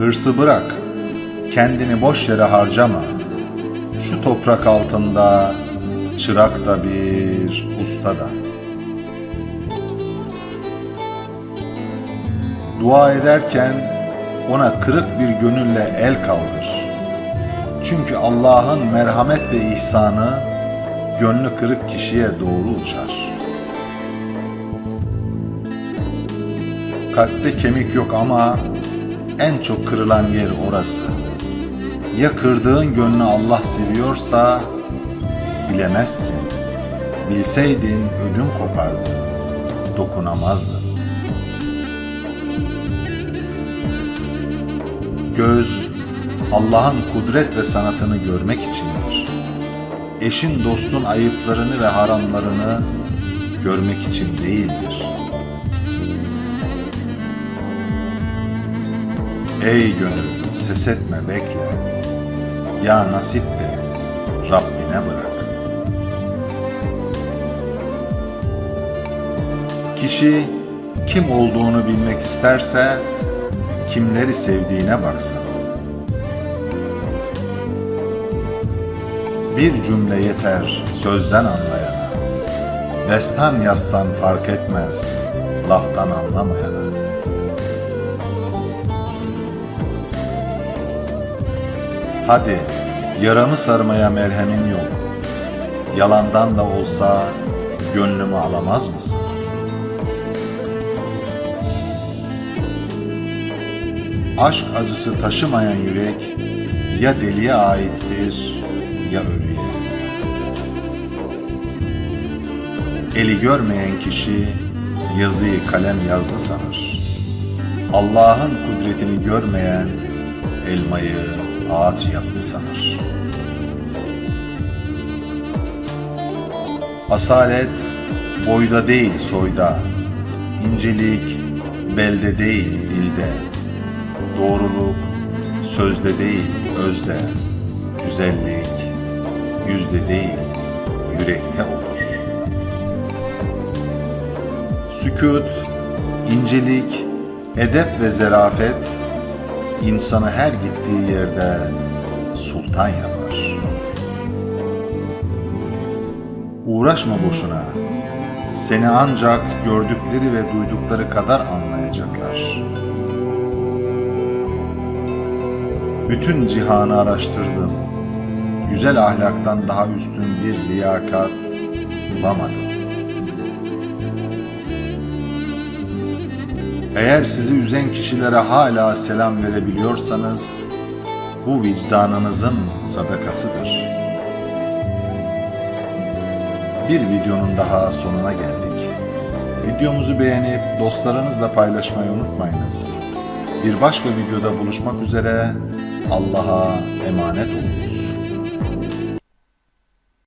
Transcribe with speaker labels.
Speaker 1: Hırsı bırak, kendini boş yere harcama. Şu toprak altında çırak da bir, usta da. Dua ederken ona kırık bir gönülle el kaldır. Çünkü Allah'ın merhamet ve ihsanı gönlü kırık kişiye doğru uçar. Kalpte kemik yok ama en çok kırılan yer orası. Ya kırdığın gönlü Allah seviyorsa bilemezsin. Bilseydin ödün kopardı, dokunamazdın. Göz Allah'ın kudret ve sanatını görmek içindir. Eşin dostun ayıplarını ve haramlarını görmek için değildir. Ey gönül ses etme bekle. Ya nasip de Rabbine bırak. Kişi kim olduğunu bilmek isterse kimleri sevdiğine baksın. Bir cümle yeter sözden anlayana. Destan yazsan fark etmez laftan anlamayana. Hadi yaramı sarmaya merhemin yok. Yalandan da olsa gönlümü alamaz mısın? Aşk acısı taşımayan yürek ya deliye aittir ya ölüye. Eli görmeyen kişi yazıyı kalem yazdı sanır. Allah'ın kudretini görmeyen elmayı ağaç yaptı sanır. Asalet boyda değil soyda, incelik belde değil dilde, doğruluk sözde değil özde, güzellik yüzde değil yürekte olur. Sükut, incelik, edep ve zerafet insanı her gittiği yerde sultan yapar. Uğraşma boşuna. Seni ancak gördükleri ve duydukları kadar anlayacaklar. Bütün cihanı araştırdım. Güzel ahlaktan daha üstün bir liyakat bulamadım. Eğer sizi üzen kişilere hala selam verebiliyorsanız, bu vicdanınızın sadakasıdır. Bir videonun daha sonuna geldik. Videomuzu beğenip dostlarınızla paylaşmayı unutmayınız. Bir başka videoda buluşmak üzere Allah'a emanet olun.